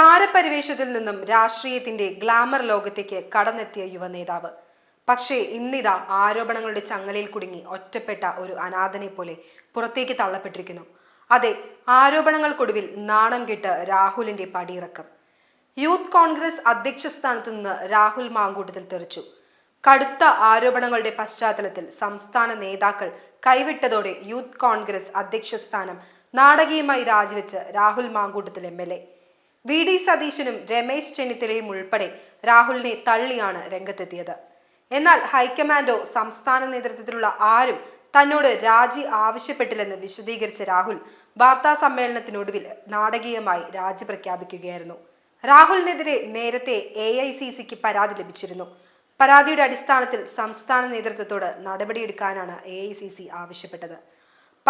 താരപരിവേഷത്തിൽ നിന്നും രാഷ്ട്രീയത്തിന്റെ ഗ്ലാമർ ലോകത്തേക്ക് കടന്നെത്തിയ യുവ നേതാവ്. പക്ഷേ ഇന്നിതാ ആരോപണങ്ങളുടെ ചങ്ങലയിൽ കുടുങ്ങി ഒറ്റപ്പെട്ട ഒരു അനാഥനെ പോലെ പുറത്തേക്ക് തള്ളപ്പെട്ടിരിക്കുന്നു. അതെ ആരോപണങ്ങൾക്കൊടുവിൽ നാണം കെട്ട് രാഹുലിന്റെ പടിയിറക്കം. യൂത്ത് കോൺഗ്രസ് അധ്യക്ഷ സ്ഥാനത്തു നിന്ന് രാഹുൽ മാങ്കൂട്ടത്തിൽ തെറിച്ചു. കടുത്ത ആരോപണങ്ങളുടെ പശ്ചാത്തലത്തിൽ സംസ്ഥാന നേതാക്കൾ കൈവിട്ടതോടെ യൂത്ത് കോൺഗ്രസ് അധ്യക്ഷ സ്ഥാനം നാടകീയമായി രാജിവെച്ച് Rahul Mamkootathil M L A. V D സതീശനും രമേശ് ചെന്നിത്തലയും ഉൾപ്പെടെ രാഹുലിനെ തള്ളിയാണ് രംഗത്തെത്തിയത്. എന്നാൽ ഹൈക്കമാൻഡോ സംസ്ഥാന നേതൃത്വത്തിലുള്ള ആരും തന്നോട് രാജി ആവശ്യപ്പെട്ടില്ലെന്ന് വിശദീകരിച്ച രാഹുൽ വാർത്താ സമ്മേളനത്തിനൊടുവിൽ നാടകീയമായി രാജി പ്രഖ്യാപിക്കുകയായിരുന്നു. രാഹുലിനെതിരെ നേരത്തെ എ ഐ സി സിക്ക് പരാതി ലഭിച്ചിരുന്നു. പരാതിയുടെ അടിസ്ഥാനത്തിൽ സംസ്ഥാന നേതൃത്വത്തോട് നടപടിയെടുക്കാനാണ് എ ഐ സി സി ആവശ്യപ്പെട്ടത്.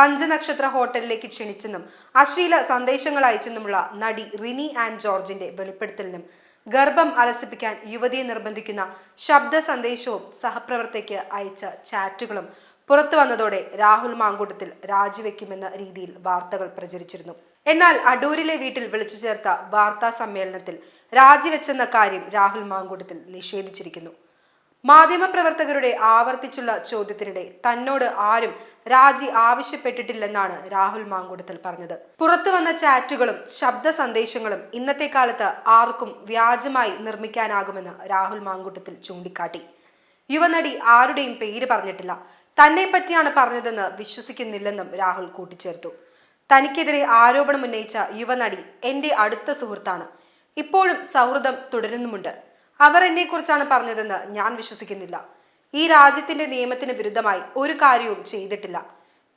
പഞ്ചനക്ഷത്ര ഹോട്ടലിലേക്ക് ക്ഷണിച്ചെന്നും അശ്ലീല സന്ദേശങ്ങൾ അയച്ചെന്നുമുള്ള നടി റിനി ആൻഡ് ജോർജിന്റെ വെളിപ്പെടുത്തലിനും ഗർഭം അലസിപ്പിക്കാൻ യുവതിയെ നിർബന്ധിക്കുന്ന ശബ്ദ സന്ദേശവും സഹപ്രവർത്തകയ്ക്ക് അയച്ച ചാറ്റുകളും പുറത്തു വന്നതോടെ രാഹുൽ മാങ്കൂട്ടത്തിൽ രാജിവെക്കുമെന്ന രീതിയിൽ വാർത്തകൾ പ്രചരിച്ചിരുന്നു. എന്നാൽ അടൂരിലെ വീട്ടിൽ വിളിച്ചു ചേർത്ത വാർത്താ സമ്മേളനത്തിൽ രാജിവെച്ചെന്ന കാര്യം രാഹുൽ മാങ്കൂട്ടത്തിൽ നിഷേധിച്ചിരിക്കുന്നു. മാധ്യമപ്രവർത്തകരുടെ ആവർത്തിച്ചുള്ള ചോദ്യത്തിനിടെ തന്നോട് ആരും രാജി ആവശ്യപ്പെട്ടിട്ടില്ലെന്നാണ് രാഹുൽ മാങ്കൂട്ടത്തിൽ പറഞ്ഞത്. പുറത്തു വന്ന ചാറ്റുകളും ശബ്ദ സന്ദേശങ്ങളും ഇന്നത്തെ കാലത്ത് ആർക്കും വ്യാജമായി നിർമ്മിക്കാനാകുമെന്ന് രാഹുൽ മാങ്കൂട്ടത്തിൽ ചൂണ്ടിക്കാട്ടി. യുവനടി ആരുടെയും പേര് പറഞ്ഞിട്ടില്ല. തന്നെ പറ്റിയാണ് പറഞ്ഞതെന്ന് വിശ്വസിക്കുന്നില്ലെന്നും രാഹുൽ കൂട്ടിച്ചേർത്തു. തനിക്കെതിരെ ആരോപണം ഉന്നയിച്ച യുവനടി എന്റെ അടുത്ത സുഹൃത്താണ്. ഇപ്പോഴും സൗഹൃദം തുടരുന്നുമുണ്ട്. അവർ എന്നെക്കുറിച്ചാണ് പറഞ്ഞതെന്ന് ഞാൻ വിശ്വസിക്കുന്നില്ല. ഈ രാജ്യത്തിന്റെ നിയമത്തിന് വിരുദ്ധമായി ഒരു കാര്യവും ചെയ്തിട്ടില്ല.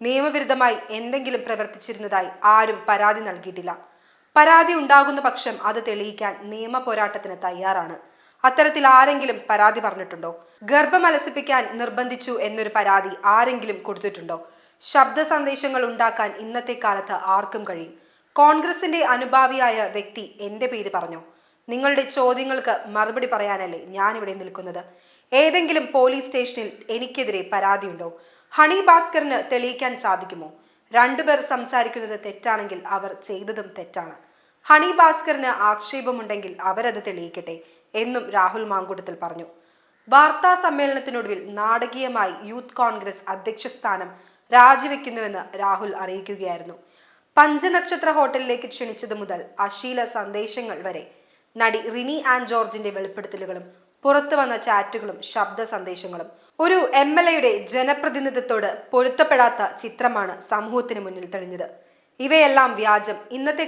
നിയമവിരുദ്ധമായി എന്തെങ്കിലും പ്രവർത്തിച്ചിരുന്നതായി ആരും പരാതി നൽകിയിട്ടില്ല. പരാതി ഉണ്ടാകുന്ന പക്ഷം അത് തെളിയിക്കാൻ നിയമ പോരാട്ടത്തിന് തയ്യാറാണ്. അത്തരത്തിൽ ആരെങ്കിലും പരാതി പറഞ്ഞിട്ടുണ്ടോ? ഗർഭം അലസിപ്പിക്കാൻ നിർബന്ധിച്ചു എന്നൊരു പരാതി ആരെങ്കിലും കൊടുത്തിട്ടുണ്ടോ? ശബ്ദ സന്ദേശങ്ങൾ ഉണ്ടാക്കാൻ ഇന്നത്തെ കാലത്ത് ആർക്കും കഴിയും. കോൺഗ്രസിന്റെ അനുഭാവിയായ വ്യക്തി എന്റെ പേര് പറഞ്ഞു. നിങ്ങളുടെ ചോദ്യങ്ങൾക്ക് മറുപടി പറയാനല്ലേ ഇവിടെ നിൽക്കുന്നത്? ഏതെങ്കിലും പോലീസ് സ്റ്റേഷനിൽ എനിക്കെതിരെ പരാതിയുണ്ടോ? ഹണി ഭാസ്കറിന് തെളിയിക്കാൻ സാധിക്കുമോ? രണ്ടുപേർ സംസാരിക്കുന്നത് തെറ്റാണെങ്കിൽ അവർ ചെയ്തതും തെറ്റാണ്. ഹണി ഭാസ്കറിന് ആക്ഷേപമുണ്ടെങ്കിൽ അവരത് തെളിയിക്കട്ടെ എന്നും രാഹുൽ മാങ്കൂട്ടത്തിൽ പറഞ്ഞു. വാർത്താ സമ്മേളനത്തിനൊടുവിൽ നാടകീയമായി യൂത്ത് കോൺഗ്രസ് അധ്യക്ഷ സ്ഥാനം രാജിവെക്കുന്നുവെന്ന് രാഹുൽ അറിയിക്കുകയായിരുന്നു. പഞ്ചനക്ഷത്ര ഹോട്ടലിലേക്ക് ക്ഷണിച്ചത് മുതൽ അശീല സന്ദേശങ്ങൾ വരെ നടി റിനി ആൻഡ് ജോർജിന്റെ വെളിപ്പെടുത്തലുകളും പുറത്തു വന്ന ചാറ്റുകളും ശബ്ദ സന്ദേശങ്ങളും ഒരു എം എൽ എയുടെ ജനപ്രതിനിധിത്വത്തോട് പൊരുത്തപ്പെടാത്ത ചിത്രമാണ് സമൂഹത്തിന് മുന്നിൽ തെളിഞ്ഞത്. ഇവയെല്ലാം വ്യാജം. ഇന്നത്തെ